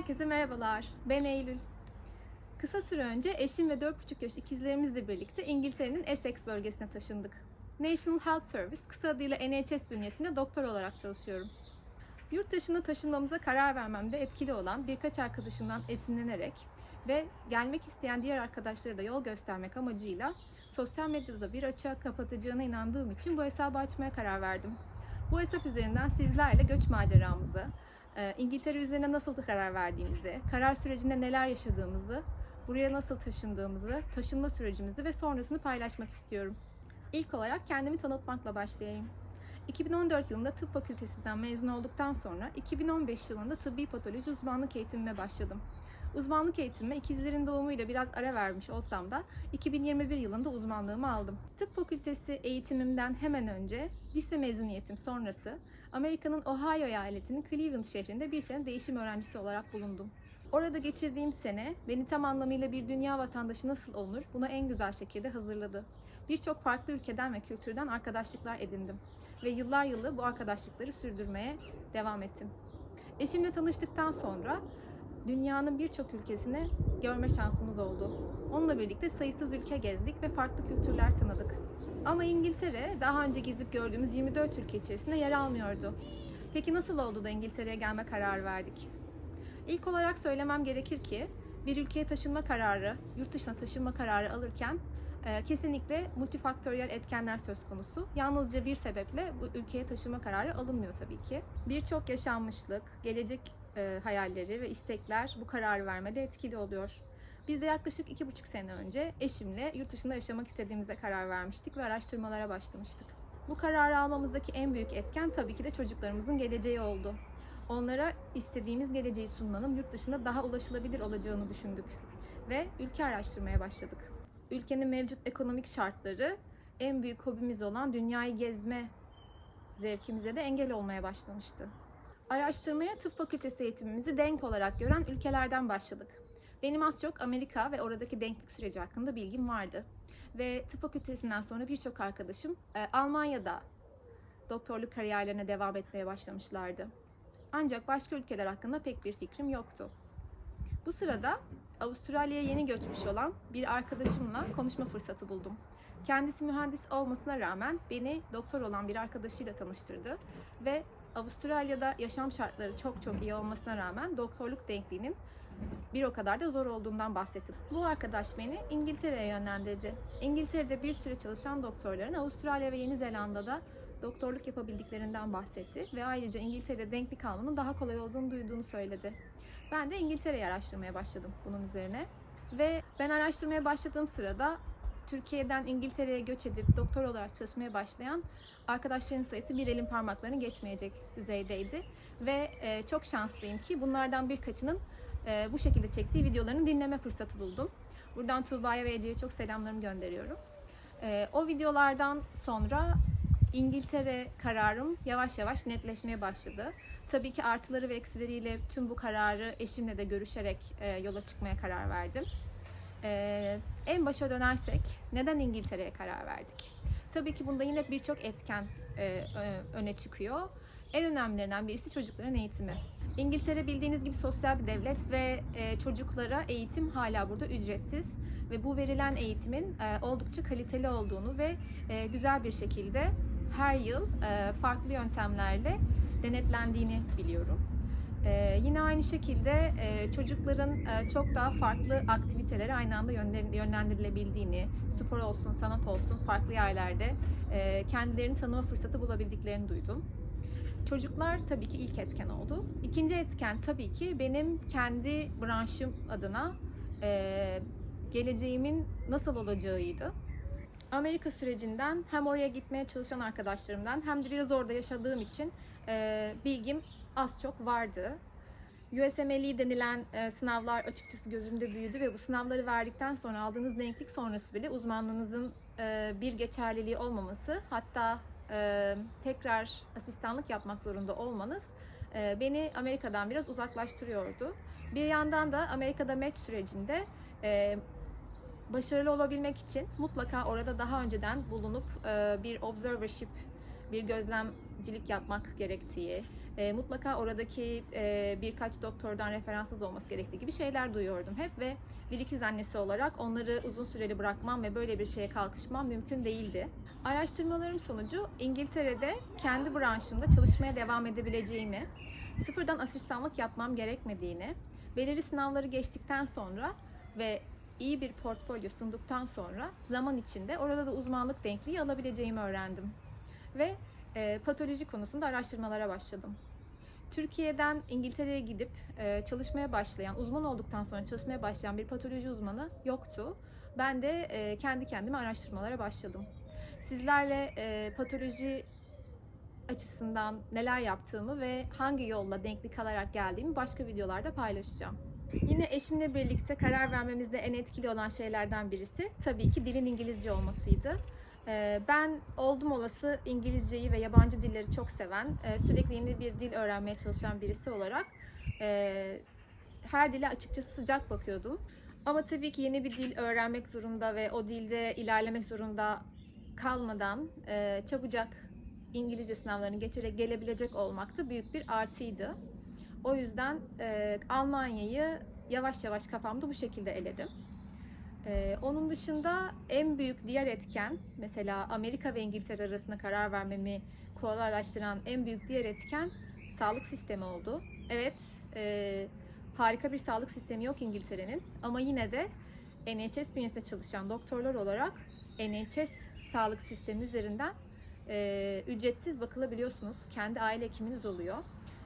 Herkese merhabalar. Ben Eylül. Kısa süre önce eşim ve 4,5 yaş ikizlerimizle birlikte İngiltere'nin Essex bölgesine taşındık. National Health Service, kısa adıyla NHS bünyesinde doktor olarak çalışıyorum. Yurt dışına taşınmamıza karar vermemde etkili olan birkaç arkadaşımdan esinlenerek ve gelmek isteyen diğer arkadaşlara da yol göstermek amacıyla sosyal medyada bir açığa kapatacağına inandığım için bu hesabı açmaya karar verdim. Bu hesap üzerinden sizlerle göç maceramızı, İngiltere üzerine nasıl karar verdiğimizi, karar sürecinde neler yaşadığımızı, buraya nasıl taşındığımızı, taşınma sürecimizi ve sonrasını paylaşmak istiyorum. İlk olarak kendimi tanıtmakla başlayayım. 2014 yılında tıp fakültesinden mezun olduktan sonra 2015 yılında tıbbi patoloji uzmanlık eğitimime başladım. Uzmanlık eğitimime ikizlerin doğumuyla biraz ara vermiş olsam da 2021 yılında uzmanlığımı aldım. Tıp fakültesi eğitimimden hemen önce lise mezuniyetim sonrası Amerika'nın Ohio eyaletinin Cleveland şehrinde bir sene değişim öğrencisi olarak bulundum. Orada geçirdiğim sene beni tam anlamıyla bir dünya vatandaşı nasıl olunur buna en güzel şekilde hazırladı. Birçok farklı ülkeden ve kültürden arkadaşlıklar edindim ve yıllar yılı bu arkadaşlıkları sürdürmeye devam ettim. Eşimle tanıştıktan sonra dünyanın birçok ülkesini görme şansımız oldu. Onunla birlikte sayısız ülke gezdik ve farklı kültürler tanıdık. Ama İngiltere daha önce gezip gördüğümüz 24 ülke içerisinde yer almıyordu. Peki nasıl oldu da İngiltere'ye gelme kararı verdik? İlk olarak söylemem gerekir ki bir ülkeye taşınma kararı, yurt dışına taşınma kararı alırken e, kesinlikle multifaktöriyel etkenler söz konusu. Yalnızca bir sebeple bu ülkeye taşınma kararı alınmıyor tabii ki. Birçok yaşanmışlık, gelecek e, hayalleri ve istekler bu kararı vermede etkili oluyor. Biz de yaklaşık iki buçuk sene önce eşimle yurt dışında yaşamak istediğimize karar vermiştik ve araştırmalara başlamıştık. Bu kararı almamızdaki en büyük etken tabii ki de çocuklarımızın geleceği oldu. Onlara istediğimiz geleceği sunmanın yurt dışında daha ulaşılabilir olacağını düşündük ve ülke araştırmaya başladık. Ülkenin mevcut ekonomik şartları en büyük hobimiz olan dünyayı gezme zevkimize de engel olmaya başlamıştı. Araştırmaya tıp fakültesi eğitimimizi denk olarak gören ülkelerden başladık. Benim az çok Amerika ve oradaki denklik süreci hakkında bilgim vardı. Ve tıp fakültesinden sonra birçok arkadaşım e, Almanya'da doktorluk kariyerlerine devam etmeye başlamışlardı. Ancak başka ülkeler hakkında pek bir fikrim yoktu. Bu sırada Avustralya'ya yeni göçmüş olan bir arkadaşımla konuşma fırsatı buldum. Kendisi mühendis olmasına rağmen beni doktor olan bir arkadaşıyla tanıştırdı ve Avustralya'da yaşam şartları çok çok iyi olmasına rağmen doktorluk denkliğinin bir o kadar da zor olduğundan bahsettim. Bu arkadaş beni İngiltere'ye yönlendirdi. İngiltere'de bir süre çalışan doktorların Avustralya ve Yeni Zelanda'da doktorluk yapabildiklerinden bahsetti ve ayrıca İngiltere'de denklik almanın daha kolay olduğunu duyduğunu söyledi. Ben de İngiltere'yi araştırmaya başladım bunun üzerine. Ve ben araştırmaya başladığım sırada Türkiye'den İngiltere'ye göç edip doktor olarak çalışmaya başlayan arkadaşların sayısı bir elin parmaklarını geçmeyecek düzeydeydi. Ve e, çok şanslıyım ki bunlardan birkaçının e, bu şekilde çektiği videolarını dinleme fırsatı buldum. Buradan Tuğba'ya ve Ece'ye çok selamlarımı gönderiyorum. E, o videolardan sonra İngiltere kararım yavaş yavaş netleşmeye başladı. Tabii ki artıları ve eksileriyle tüm bu kararı eşimle de görüşerek e, yola çıkmaya karar verdim. E, en başa dönersek neden İngiltere'ye karar verdik? Tabii ki bunda yine birçok etken e, öne çıkıyor. En önemlilerinden birisi çocukların eğitimi. İngiltere bildiğiniz gibi sosyal bir devlet ve e, çocuklara eğitim hala burada ücretsiz ve bu verilen eğitimin e, oldukça kaliteli olduğunu ve e, güzel bir şekilde her yıl farklı yöntemlerle denetlendiğini biliyorum. Yine aynı şekilde çocukların çok daha farklı aktivitelere aynı anda yönlendirilebildiğini, spor olsun, sanat olsun farklı yerlerde e, kendilerini tanıma fırsatı bulabildiklerini duydum. Çocuklar tabii ki ilk etken oldu. İkinci etken tabii ki benim kendi branşım adına e, geleceğimin nasıl olacağıydı. Amerika sürecinden hem oraya gitmeye çalışan arkadaşlarımdan hem de biraz orada yaşadığım için e, bilgim az çok vardı. USMLE denilen e, sınavlar açıkçası gözümde büyüdü ve bu sınavları verdikten sonra aldığınız denklik sonrası bile uzmanlığınızın e, bir geçerliliği olmaması hatta tekrar asistanlık yapmak zorunda olmanız beni Amerika'dan biraz uzaklaştırıyordu. Bir yandan da Amerika'da match sürecinde başarılı olabilmek için mutlaka orada daha önceden bulunup bir observership, bir gözlemcilik yapmak gerektiği, mutlaka oradaki birkaç doktordan referansız olması gerektiği gibi şeyler duyuyordum hep ve bir ikiz annesi olarak onları uzun süreli bırakmam ve böyle bir şeye kalkışmam mümkün değildi. Araştırmalarım sonucu İngiltere'de kendi branşımda çalışmaya devam edebileceğimi, sıfırdan asistanlık yapmam gerekmediğini, belirli sınavları geçtikten sonra ve iyi bir portfolyo sunduktan sonra zaman içinde orada da uzmanlık denkliği alabileceğimi öğrendim. Ve e, patoloji konusunda araştırmalara başladım. Türkiye'den İngiltere'ye gidip e, çalışmaya başlayan, uzman olduktan sonra çalışmaya başlayan bir patoloji uzmanı yoktu. Ben de e, kendi kendime araştırmalara başladım. Sizlerle e, patoloji açısından neler yaptığımı ve hangi yolla denklik alarak geldiğimi başka videolarda paylaşacağım. Yine eşimle birlikte karar vermemizde en etkili olan şeylerden birisi tabii ki dilin İngilizce olmasıydı. Ee, Ben oldum olası İngilizceyi ve yabancı dilleri çok seven, e, sürekli yeni bir dil öğrenmeye çalışan birisi olarak e, her dile açıkçası sıcak bakıyordum. Ama tabii ki yeni bir dil öğrenmek zorunda ve o dilde ilerlemek zorunda kalmadan e, çabucak İngilizce sınavlarını geçerek gelebilecek olmak da büyük bir artıydı. O yüzden e, Almanya'yı yavaş yavaş kafamda bu şekilde eledim. E, onun dışında en büyük diğer etken, mesela Amerika ve İngiltere arasında karar vermemi kolaylaştıran en büyük diğer etken sağlık sistemi oldu. Evet, e, harika bir sağlık sistemi yok İngiltere'nin ama yine de NHS bünyesinde çalışan doktorlar olarak NHS sağlık sistemi üzerinden e, ücretsiz bakılabiliyorsunuz. Kendi aile hekiminiz oluyor.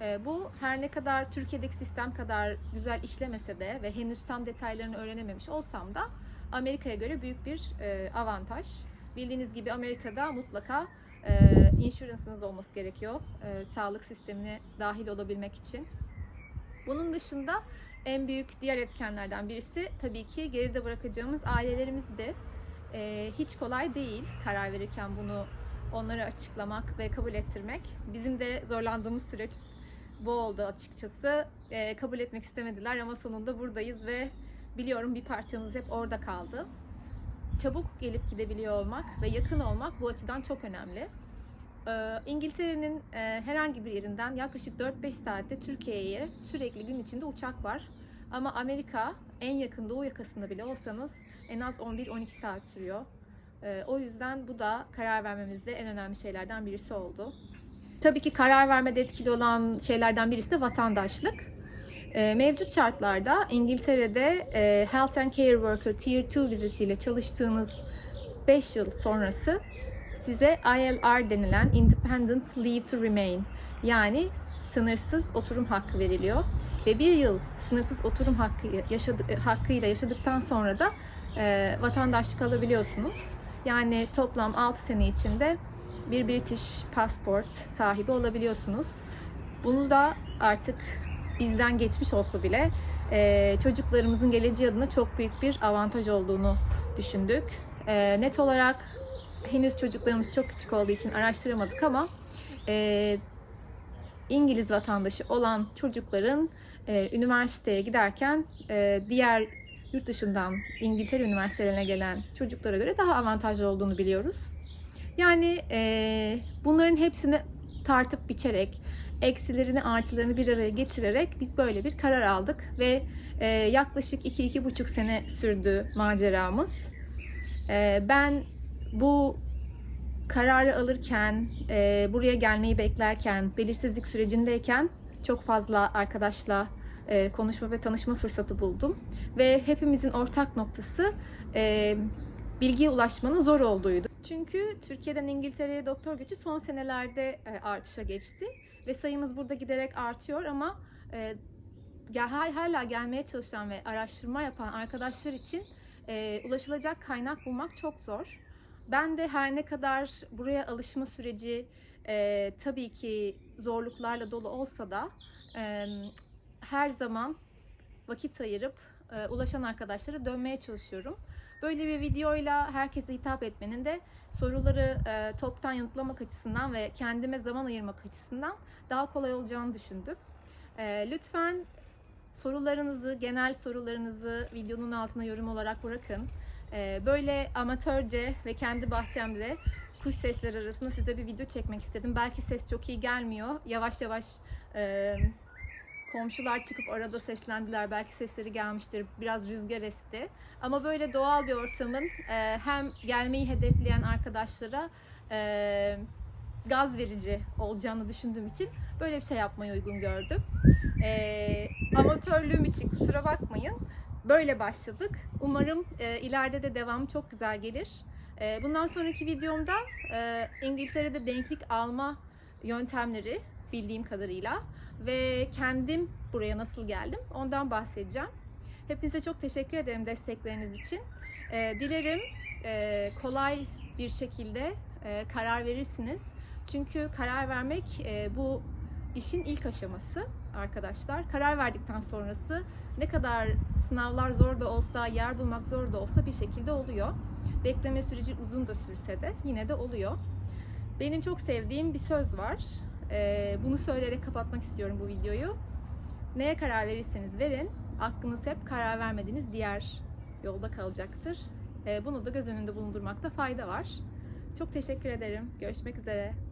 E, bu her ne kadar Türkiye'deki sistem kadar güzel işlemese de ve henüz tam detaylarını öğrenememiş olsam da Amerika'ya göre büyük bir e, avantaj. Bildiğiniz gibi Amerika'da mutlaka e, insurance'ınız olması gerekiyor e, sağlık sistemine dahil olabilmek için. Bunun dışında en büyük diğer etkenlerden birisi tabii ki geride bırakacağımız ailelerimizdi. E, hiç kolay değil karar verirken bunu onlara açıklamak ve kabul ettirmek. Bizim de zorlandığımız süreç bu oldu açıkçası. Ee, kabul etmek istemediler ama sonunda buradayız ve biliyorum bir parçamız hep orada kaldı. Çabuk gelip gidebiliyor olmak ve yakın olmak bu açıdan çok önemli. Ee, İngiltere'nin e, herhangi bir yerinden yaklaşık 4-5 saatte Türkiye'ye sürekli gün içinde uçak var. Ama Amerika en yakın doğu yakasında bile olsanız en az 11-12 saat sürüyor. Ee, o yüzden bu da karar vermemizde en önemli şeylerden birisi oldu. Tabii ki karar vermede etkili olan şeylerden birisi de vatandaşlık. Ee, Mevcut şartlarda İngiltere'de e, Health and Care Worker Tier 2 vizesiyle çalıştığınız 5 yıl sonrası size ILR denilen Independent Leave to Remain yani sınırsız oturum hakkı veriliyor. Ve bir yıl sınırsız oturum hakkı yaşadı, e, hakkıyla yaşadıktan sonra da e, vatandaşlık alabiliyorsunuz. Yani toplam 6 sene içinde bir British passport sahibi olabiliyorsunuz. Bunu da artık bizden geçmiş olsa bile e, çocuklarımızın geleceği adına çok büyük bir avantaj olduğunu düşündük. E, net olarak henüz çocuklarımız çok küçük olduğu için araştıramadık ama e, İngiliz vatandaşı olan çocukların e, üniversiteye giderken e, diğer yurt dışından İngiltere üniversitelerine gelen çocuklara göre daha avantajlı olduğunu biliyoruz. Yani e, bunların hepsini tartıp biçerek, eksilerini artılarını bir araya getirerek biz böyle bir karar aldık ve e, yaklaşık 2-2,5 sene sürdü maceramız. E, ben bu kararı alırken, e, buraya gelmeyi beklerken, belirsizlik sürecindeyken çok fazla arkadaşla e, konuşma ve tanışma fırsatı buldum. Ve hepimizin ortak noktası e, bilgiye ulaşmanın zor olduğuydu. Çünkü Türkiye'den İngiltere'ye doktor göçü son senelerde e, artışa geçti ve sayımız burada giderek artıyor ama e, hala gelmeye çalışan ve araştırma yapan arkadaşlar için e, ulaşılacak kaynak bulmak çok zor. Ben de her ne kadar buraya alışma süreci e, tabii ki zorluklarla dolu olsa da e, her zaman vakit ayırıp e, ulaşan arkadaşlara dönmeye çalışıyorum. Böyle bir videoyla herkese hitap etmenin de soruları e, toptan yanıtlamak açısından ve kendime zaman ayırmak açısından daha kolay olacağını düşündüm. E, lütfen sorularınızı, genel sorularınızı videonun altına yorum olarak bırakın. E, böyle amatörce ve kendi bahçemde kuş sesleri arasında size bir video çekmek istedim. Belki ses çok iyi gelmiyor. Yavaş yavaş e, komşular çıkıp arada seslendiler. Belki sesleri gelmiştir. Biraz rüzgar esti. Ama böyle doğal bir ortamın e, hem gelmeyi hedefleyen arkadaşlara e, gaz verici olacağını düşündüğüm için böyle bir şey yapmayı uygun gördüm. E, amatörlüğüm için kusura bakmayın. Böyle başladık. Umarım e, ileride de devamı çok güzel gelir. E, bundan sonraki videomda e, İngiltere'de denklik alma yöntemleri bildiğim kadarıyla ve kendim buraya nasıl geldim ondan bahsedeceğim. Hepinize çok teşekkür ederim destekleriniz için. E, dilerim e, kolay bir şekilde e, karar verirsiniz. Çünkü karar vermek e, bu işin ilk aşaması arkadaşlar. Karar verdikten sonrası ne kadar sınavlar zor da olsa, yer bulmak zor da olsa bir şekilde oluyor. Bekleme süreci uzun da sürse de yine de oluyor. Benim çok sevdiğim bir söz var. Ee, bunu söyleyerek kapatmak istiyorum bu videoyu. Neye karar verirseniz verin, aklınız hep karar vermediğiniz diğer yolda kalacaktır. Ee, bunu da göz önünde bulundurmakta fayda var. Çok teşekkür ederim. Görüşmek üzere.